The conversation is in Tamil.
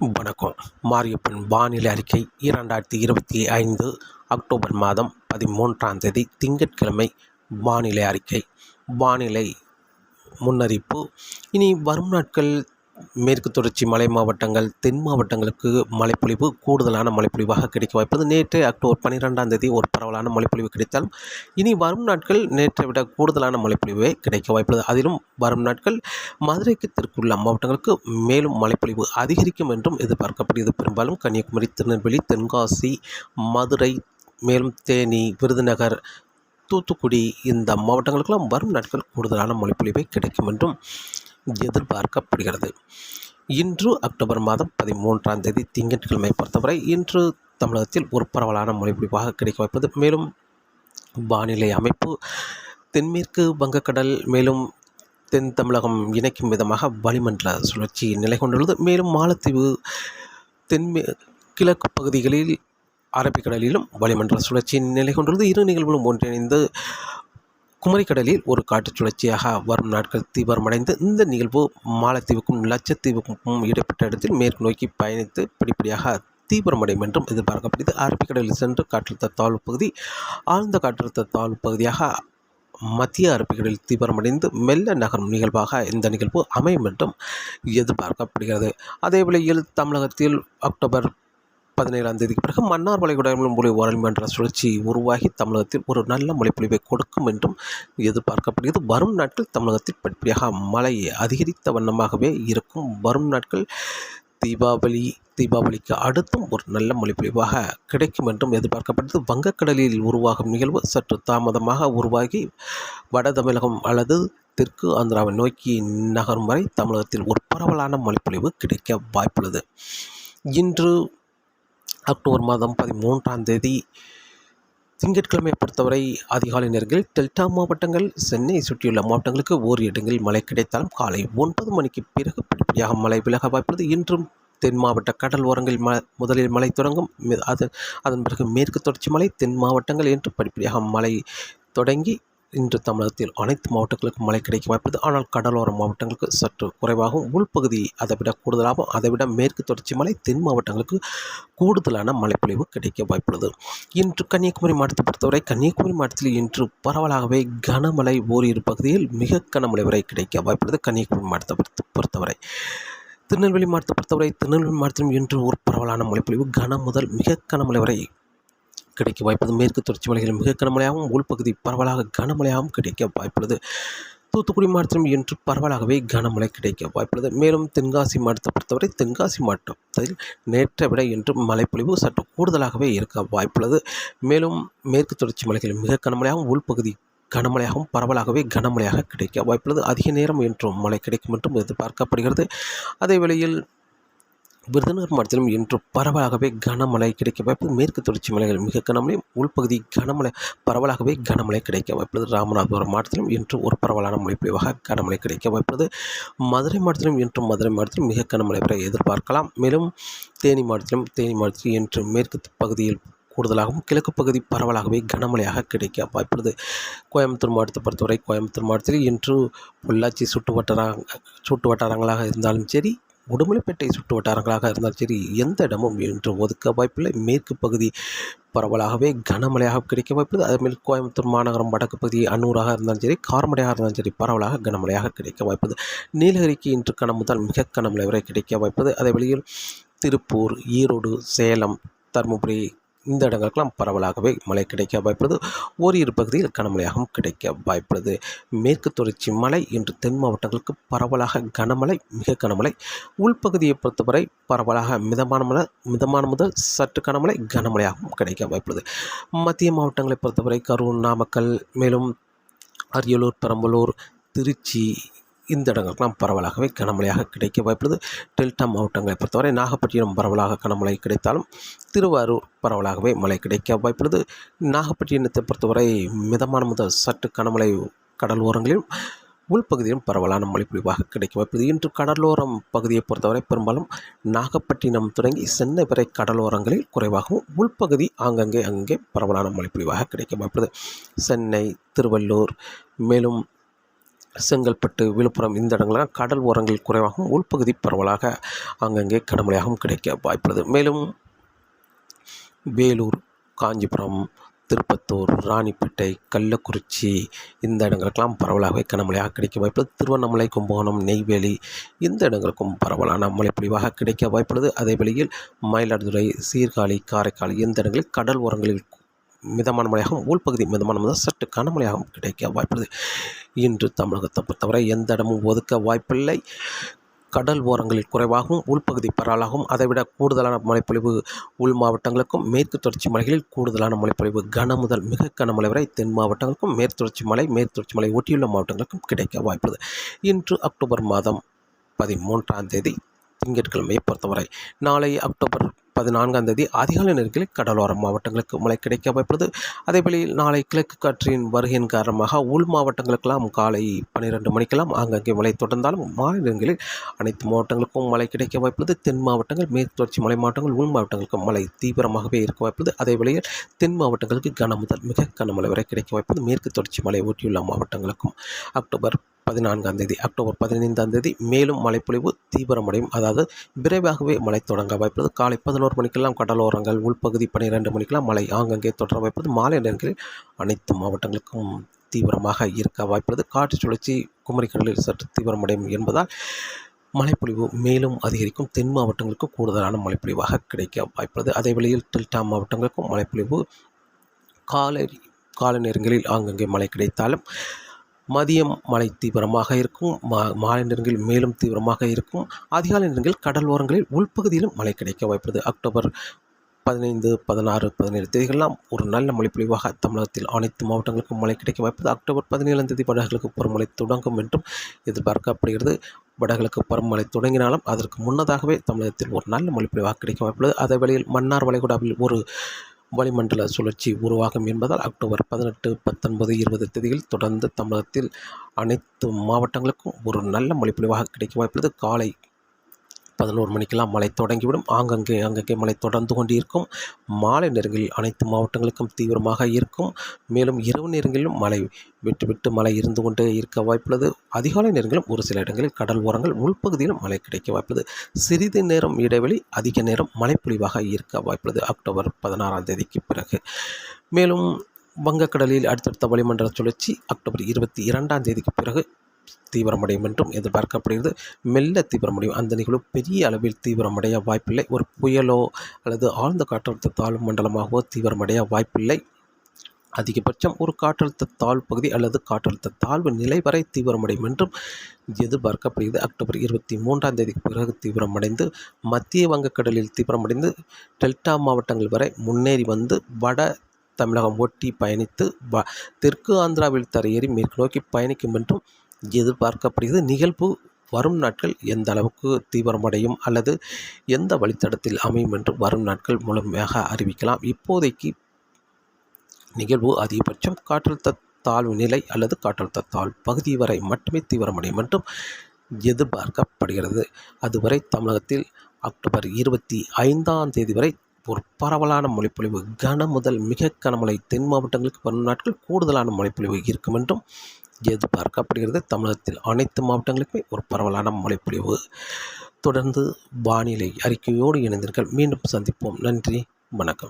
வணக்கம். மாரியப்பன் வானிலை அறிக்கை இரண்டாயிரத்தி இருபத்தி ஐந்து அக்டோபர் மாதம் பதிமூன்றாம் தேதி திங்கட்கிழமை வானிலை அறிக்கை. வானிலை முன்னறிப்பு இனி வரும் நாட்கள் மேற்கு தொடர்ச்சி மலை மாவட்டங்கள் தென் மாவட்டங்களுக்கு மழைப்பொழிவு கூடுதலான மழைப்பொழிவாக கிடைக்க வாய்ப்பது நேற்று அக்டோபர் பன்னிரெண்டாம் தேதி ஒரு பரவலான மழைப்பொழிவு கிடைத்தாலும் இனி வரும் நாட்கள் நேற்றை விட கூடுதலான மழைப்பொழிவே கிடைக்க வாய்ப்புள்ளது. அதிலும் வரும் நாட்கள் மதுரைக்கு தெற்குள்ள மாவட்டங்களுக்கு மேலும் மழைப்பொழிவு அதிகரிக்கும் என்றும் எதிர்பார்க்கப்படுகிறது. பெரும்பாலும் கன்னியாகுமரி திருநெல்வேலி தென்காசி மதுரை மேலும் தேனி விருதுநகர் தூத்துக்குடி இந்த மாவட்டங்களுக்கெல்லாம் வரும் நாட்கள் கூடுதலான மழைப்பொழிவை கிடைக்கும் என்றும் எதிர்பார்க்கப்படுகிறது. இன்று அக்டோபர் மாதம் பதிமூன்றாம் தேதி திங்கட்கிழமை பொறுத்தவரை இன்று தமிழகத்தில் ஒரு பரவலான மழைப்பொழிவாக கிடைக்க வைப்பது மேலும் வானிலை அமைப்பு தென்மேற்கு வங்கக்கடல் மேலும் தென் தமிழகம் இணைக்கும் விதமாக வளிமண்டல சுழற்சி நிலை கொண்டுள்ளது. மேலும் மாலத்தீவு தென்மே கிழக்கு பகுதிகளில் அரபிக்கடலிலும் வளிமண்டல சுழற்சி நிலை கொண்டுள்ளது. இரு நிகழ்வுகளும் ஒன்றிணைந்து குமரிக்கடலில் ஒரு காட்டுச் சுழற்சியாக வரும் நாட்கள் தீவிரமடைந்து இந்த நிகழ்வு மாலத்தீவுக்கும் லட்சத்தீவுக்கும் இடைப்பட்ட இடத்தில் மேற்கு நோக்கி பயணித்து படிப்படியாக தீவிரமடையும் என்றும் எதிர்பார்க்கப்படுகிறது. அரபிக்கடலில் சென்று காற்றழுத்த தாழ்வு பகுதி ஆழ்ந்த காற்றழுத்த தாழ்வு பகுதியாக மத்திய அரபிக்கடலில் தீவிரமடைந்து மெல்ல நகரும் நிகழ்வாக இந்த நிகழ்வு அமையும் என்றும் எதிர்பார்க்கப்படுகிறது. அதே வேளையில் தமிழகத்தில் அக்டோபர் பதினேழாம் தேதிக்கு பிறகு மன்னார் வளைகுடாவிலும் மொழி வளிமண்டல சுழற்சி உருவாகி தமிழகத்தில் ஒரு நல்ல மொழிப்பொழிவை கொடுக்கும் என்றும் எதிர்பார்க்கப்படுகிறது. வரும் நாட்கள் தமிழகத்தில் படிப்படியாக மழை அதிகரித்த வண்ணமாகவே இருக்கும். வரும் நாட்கள் தீபாவளி தீபாவளிக்கு அடுத்தும் ஒரு நல்ல மொழிப்பொழிவாக கிடைக்கும் என்றும் எதிர்பார்க்கப்படுகிறது. வங்கக்கடலில் உருவாகும் நிகழ்வு சற்று தாமதமாக உருவாகி வட தமிழகம் அல்லது தெற்கு ஆந்திராவை நோக்கி நகரும் வரை தமிழகத்தில் ஒரு பரவலான மழைப்பொழிவு கிடைக்க வாய்ப்புள்ளது. இன்று அக்டோபர் மாதம் பதிமூன்றாம் தேதி திங்கட்கிழமை பொறுத்தவரை அதிகாலை நேரங்களில் டெல்டா மாவட்டங்கள் சென்னை சுற்றியுள்ள மாவட்டங்களுக்கு ஓர் இடங்களில் மழை கிடைத்தாலும் காலை ஒன்பது மணிக்கு பிறகு படிப்படியாக மழை விலக வாய்ப்புள்ளது. இன்றும் தென் மாவட்ட கடல் ஓரங்களில் ம முதலில் மழை தொடங்கும். அது அதன் பிறகு மேற்கு தொடர்ச்சி மலை தென் மாவட்டங்கள் என்று படிப்படியாக மழை தொடங்கி இன்று தமிழகத்தில் அனைத்து மாவட்டங்களுக்கும் மழை கிடைக்க வாய்ப்பது ஆனால் கடலோர மாவட்டங்களுக்கு சற்று குறைவாகவும் உள்பகுதி அதை விட கூடுதலாகவும் அதை விட மேற்கு தொடர்ச்சி மலை தென் மாவட்டங்களுக்கு கூடுதலான மழைப்பொழிவு கிடைக்க வாய்ப்புள்ளது. இன்று கன்னியாகுமரி மாவட்டத்தை பொறுத்தவரை கன்னியாகுமரி மாவட்டத்தில் இன்று பரவலாகவே கனமழை ஓரிரு பகுதியில் மிக கனமழை வரை கிடைக்க வாய்ப்புள்ளது கன்னியாகுமரி மாவட்டத்தை பொறுத்தவரை. திருநெல்வேலி மாவட்டத்தை பொறுத்தவரை திருநெல்வேலி மாவட்டத்திலும் இன்று ஒரு பரவலான மழைப்பொழிவு. கன முதல் மிக கனமழை வரை கிடைக்க வாய்ப்புள்ளது. மேற்கு தொடர்ச்சி மலைகளில் மிக கனமழையாகவும் உள்பகுதி பரவலாக கனமழையாகவும் கிடைக்க வாய்ப்புள்ளது. தூத்துக்குடி மாவட்டத்திலும் இன்று பரவலாகவே கனமழை கிடைக்க வாய்ப்புள்ளது. மேலும் தென்காசி மாவட்டத்தை பொறுத்தவரை தென்காசி மாவட்டத்தில் நேற்றை விட இன்று மழைப்பொழிவு சற்று கூடுதலாகவே இருக்க வாய்ப்புள்ளது. மேலும் மேற்கு தொடர்ச்சி மலைகளில் மிக கனமழையாகவும் உள்பகுதி கனமழையாகவும் பரவலாகவே கனமழையாக கிடைக்க வாய்ப்புள்ளது. அதிக நேரம் என்றும் மழை கிடைக்கும் என்றும் எதிர்பார்க்கப்படுகிறது. அதே வேளையில் விருதுநகர் மாவட்டத்திலும் இன்று பரவலாகவே கனமழை கிடைக்க வாய்ப்பு மேற்கு தொடர்ச்சி மலைகள் மிக கனமழை உள்பகுதி கனமழை பரவலாகவே கனமழை கிடைக்க வாய்ப்புள்ளது. ராமநாதபுரம் மாவட்டத்திலும் இன்று ஒரு பரவலான மழைப்பொழிவாக கனமழை கிடைக்க வாய்ப்புள்ளது. மதுரை மாவட்டத்திலும் இன்று மதுரை மாவட்டத்திலும் மிக கனமழை பெற எதிர்பார்க்கலாம். மேலும் தேனி மாவட்டத்திலும் தேனி மாவட்டத்தில் இன்று மேற்கு பகுதியில் கூடுதலாகவும் கிழக்கு பகுதி பரவலாகவே கனமழையாக கிடைக்க வாய்ப்புள்ளது. கோயம்புத்தூர் மாவட்டத்தை பொறுத்தவரை கோயம்புத்தூர் மாவட்டத்தில் இன்று பொள்ளாச்சி சுட்டு வட்டார சுட்டு வட்டாரங்களாக இருந்தாலும் சரி உடுமலைப்பேட்டை சுற்று வட்டாரங்களாக இருந்தாலும் சரி எந்த இடமும் இன்று ஒதுக்க வாய்ப்பில்லை. மேற்கு பகுதி பரவலாகவே கனமழையாக கிடைக்க வாய்ப்புள்ளது. அதேமாதிரி கோயம்புத்தூர் மாநகரம் வடக்கு பகுதி அன்னூராக இருந்தாலும் சரி காரமடையாக இருந்தாலும் சரி பரவலாக கனமழையாக கிடைக்க வாய்ப்பது நீலகிரிக்கு இன்று கனம் முதல் மிக கனமழை வரை கிடைக்க வாய்ப்பது அதே வழியில் திருப்பூர் ஈரோடு சேலம் தருமபுரி இந்த இடங்களுக்கெல்லாம் பரவலாகவே மழை கிடைக்க வாய்ப்புள்ளது. ஓரிரு பகுதியில் கனமழையாகவும் கிடைக்க வாய்ப்புள்ளது. மேற்கு தொடர்ச்சி மலை இன்று தென் மாவட்டங்களுக்கு பரவலாக கனமழை மிக கனமழை. உள்பகுதியை பொறுத்தவரை பரவலாக மிதமான மழை மிதமான முதல் சற்று கனமழை கனமழையாகவும் கிடைக்க வாய்ப்புள்ளது. மத்திய மாவட்டங்களை பொறுத்தவரை கரூர் நாமக்கல் மேலும் அரியலூர் பெரம்பலூர் திருச்சி இந்த இடங்களுக்கெல்லாம் பரவலாகவே கனமழையாக கிடைக்க வாய்ப்புள்ளது. டெல்டா மாவட்டங்களை பொறுத்தவரை நாகப்பட்டினம் பரவலாக கனமழை கிடைத்தாலும் திருவாரூர் பரவலாகவே மழை கிடைக்க வாய்ப்புள்ளது. நாகப்பட்டினத்தை பொறுத்தவரை மிதமான முதல் சற்று கனமழை கடல் ஓரங்களிலும் உள்பகுதியிலும் பரவலான மழைப்பொழிவாக கிடைக்க வாய்ப்புள்ளது. இன்று கடலோரம் பகுதியை பொறுத்தவரை பெரும்பாலும் நாகப்பட்டினம் தொடங்கி சென்னை வரை கடலோரங்களில் குறைவாகவும் உள்பகுதி ஆங்கங்கே அங்கே பரவலான மழைப்பொழிவாக கிடைக்க வாய்ப்புள்ளது. சென்னை திருவள்ளூர் மேலும் செங்கல்பட்டு விழுப்புரம் இந்த இடங்கள்லாம் கடல் ஓரங்கள் குறைவாகவும் உள்பகுதி பரவலாக அங்கங்கே கடமழையாகவும் கிடைக்க வாய்ப்புள்ளது. மேலும் வேலூர் காஞ்சிபுரம் திருப்பத்தூர் ராணிப்பேட்டை கள்ளக்குறிச்சி இந்த இடங்களுக்கெல்லாம் பரவலாகவே கனமழையாக கிடைக்க வாய்ப்புள்ளது. திருவண்ணாமலை கும்பகோணம் நெய்வேலி இந்த இடங்களுக்கும் பரவலான மழைப்பொழிவாக கிடைக்க வாய்ப்புள்ளது. அதே வழியில் மயிலாடுதுறை சீர்காழி காரைக்கால் இந்த இடங்களில் கடல் ஓரங்களில் மிதமான மழையாகவும் உள்பகுதி மிதமான முதல் சற்று கனமழையாகவும் கிடைக்க வாய்ப்புள்ளது. இன்று தமிழகத்தை பொறுத்தவரை எந்த இடமும் ஒதுக்க வாய்ப்பில்லை. கடல் ஓரங்களில் குறைவாகவும் உள்பகுதி பரவலாகவும் அதைவிட கூடுதலான மழைப்பொழிவு உள் மாவட்டங்களுக்கும் மேற்கு தொடர்ச்சி மலைகளில் கூடுதலான மழைப்பொழிவு கன முதல் மிக கனமழை வரை தென் மாவட்டங்களுக்கும் மேற்கு தொடர்ச்சி மலை மேற்கு தொடர்ச்சி மலை ஒட்டியுள்ள மாவட்டங்களுக்கும் கிடைக்க வாய்ப்புள்ளது. இன்று அக்டோபர் மாதம் பதிமூன்றாம் தேதி திங்கட்கிழமையை பொறுத்தவரை நாளை அக்டோபர் பதினான்காம் தேதி அதிகாலை நேரங்களில் கடலோர மாவட்டங்களுக்கு மழை கிடைக்க வாய்ப்புள்ளது. அதேபோல நாளை கிழக்கு காற்றின் வருகையின் காரணமாக உள் மாவட்டங்களுக்கெல்லாம் காலை பன்னிரெண்டு மணிக்கெல்லாம் ஆங்காங்கே மழை தொடர்ந்தாலும் மாலை நேரங்களில் அனைத்து மாவட்டங்களுக்கும் மழை கிடைக்க வாய்ப்புள்ளது. தென் மாவட்டங்கள் மேற்கு தொடர்ச்சி மலை மாவட்டங்கள் உள் மாவட்டங்களுக்கும் மழை தீவிரமாகவே இருக்க வாய்ப்புள்ளது. அதே வேளையில் தென் மாவட்டங்களுக்கு கன முதல் மிக கனமழை வரை கிடைக்க வாய்ப்புள்ளது. மேற்கு தொடர்ச்சி மலை ஒட்டியுள்ள மாவட்டங்களுக்கும் அக்டோபர் பதினான்காம் தேதி அக்டோபர் பதினைந்தாம் தேதி மேலும் மழைப்பொழிவு தீவிரமடையும். அதாவது விரைவாகவே மழை தொடங்க வாய்ப்புள்ளது. காலை பதினோரு மணிக்கெல்லாம் கடலோரங்கள் உள்பகுதி பன்னிரெண்டு மணிக்கெல்லாம் மழை ஆங்கங்கே தொடர வாய்ப்பது மாலை நேரங்களில் அனைத்து மாவட்டங்களுக்கும் தீவிரமாக இருக்க வாய்ப்புள்ளது. காற்று சுழற்சி குமரிக்கடலில் சற்று தீவிரமடையும் என்பதால் மழைப்பொழிவு மேலும் அதிகரிக்கும். தென் மாவட்டங்களுக்கு கூடுதலான மழைப்பொழிவாக கிடைக்க வாய்ப்புள்ளது. அதே வேளையில் டெல்டா மாவட்டங்களுக்கும் மழைப்பொழிவு காலை காலை நேரங்களில் ஆங்கங்கே மழை கிடைத்தாலும் மதியம் மழை தீவிரமாக இருக்கும் மா மாலை நேரங்களில் மேலும் தீவிரமாக இருக்கும். அதிகாலை நேரங்களில் கடல் ஓரங்களில் உள்பகுதியிலும் மழை கிடைக்க வாய்ப்புள்ளது. அக்டோபர் பதினைந்து பதினாறு பதினேழு தேதிகளெல்லாம் ஒரு நல்ல மழைப்பொழிவாக தமிழகத்தில் அனைத்து மாவட்டங்களுக்கும் மழை கிடைக்க வாய்ப்பது அக்டோபர் பதினேழாம் தேதி வடகிழக்கு பருவமழை தொடங்கும் என்றும் எதிர்பார்க்கப்படுகிறது. வடகிழக்கு பருவமழை தொடங்கினாலும் அதற்கு முன்னதாகவே தமிழகத்தில் ஒரு நல்ல மழைப்பொழிவாக கிடைக்க வாய்ப்புள்ளது. அதே வேளையில் மன்னார் வளைகுடாவில் ஒரு வளிமண்டல சுழற்சி உருவாகும் என்பதால் அக்டோபர் பதினெட்டு பத்தொன்பது இருபது தேதியில் தொடர்ந்து தமிழகத்தில் அனைத்து மாவட்டங்களுக்கும் ஒரு நல்ல மொழிப்பொழிவாக கிடைக்க வாய்ப்புள்ளது. காலை பதினோரு மணிக்கெல்லாம் மழை தொடங்கிவிடும். ஆங்கங்கே அங்கங்கே மழை தொடர்ந்து கொண்டிருக்கும். மாலை நேரங்களில் அனைத்து மாவட்டங்களுக்கும் தீவிரமாக இருக்கும். மேலும் இரவு நேரங்களிலும் மழை விட்டு விட்டு மழை இருந்து கொண்டே இருக்க வாய்ப்புள்ளது. அதிகாலை நேரங்களிலும் ஒரு சில இடங்களில் கடல் ஓரங்கள் உள்பகுதியிலும் மழை கிடைக்க வாய்ப்புள்ளது. சிறிது நேரம் இடைவெளி அதிக நேரம் மழைப்பொழிவாக இருக்க வாய்ப்புள்ளது. அக்டோபர் பதினாறாம் தேதிக்கு பிறகு. மேலும் வங்கக்கடலில் அடுத்தடுத்த வளிமண்டல சுழற்சி அக்டோபர் இருபத்தி இரண்டாம் தேதிக்கு பிறகு தீவிரமடையும் என்றும் எதிர்பார்க்கப்படுகிறது. மெல்ல தீவிரமடையும் அந்த நிகழ்வு பெரிய அளவில் தீவிரமடைய வாய்ப்பில்லை. ஒரு புயலோ அல்லது ஆழ்ந்த காற்றழுத்த தாழ்வு மண்டலமாகவோ தீவிரமடைய வாய்ப்பில்லை. அதிகபட்சம் ஒரு காற்றழுத்த தாழ்வு பகுதி அல்லது காற்றழுத்த தாழ்வு நிலை வரை தீவிரமடையும் என்றும் எதிர்பார்க்கப்படுகிறது. அக்டோபர் இருபத்தி மூன்றாம் தேதிக்கு பிறகு தீவிரமடைந்து மத்திய வங்கக்கடலில் தீவிரமடைந்து டெல்டா மாவட்டங்கள் வரை முன்னேறி வந்து வட தமிழகம் ஒட்டி பயணித்து வ தெற்கு ஆந்திராவில் தரையேறி மேற்கு நோக்கி பயணிக்கும் என்றும் எதிர்பார்க்கப்படுகிறது. நிகழ்வு வரும் நாட்கள் எந்த அளவுக்கு தீவிரமடையும் அல்லது எந்த வழித்தடத்தில் அமையும் என்று வரும் நாட்கள் முழுமையாக அறிவிக்கலாம். இப்போதைக்கு நிகழ்வு அதிகபட்சம் காற்றழுத்த தாழ்வு நிலை அல்லது காற்றழுத்த தாழ்வு பகுதி வரை மட்டுமே தீவிரமடையும் என்றும் எதிர்பார்க்கப்படுகிறது. அதுவரை தமிழகத்தில் அக்டோபர் இருபத்தி ஐந்தாம் தேதி வரை ஒரு பரவலான மொழிப்பொழிவு கன முதல் மிக கனமழை தென் மாவட்டங்களுக்கு வரும் நாட்கள் கூடுதலான மொழிப்பொழிவு இருக்கும் என்றும் எதிர்பார்க்கப்படுகிறது தமிழகத்தில் அனைத்து மாவட்டங்களுக்குமே ஒரு பரவலான மழைப்பொழிவு. தொடர்ந்து வானிலை அறிக்கையோடு இணைந்தீர்கள் மீண்டும் சந்திப்போம். நன்றி. வணக்கம்.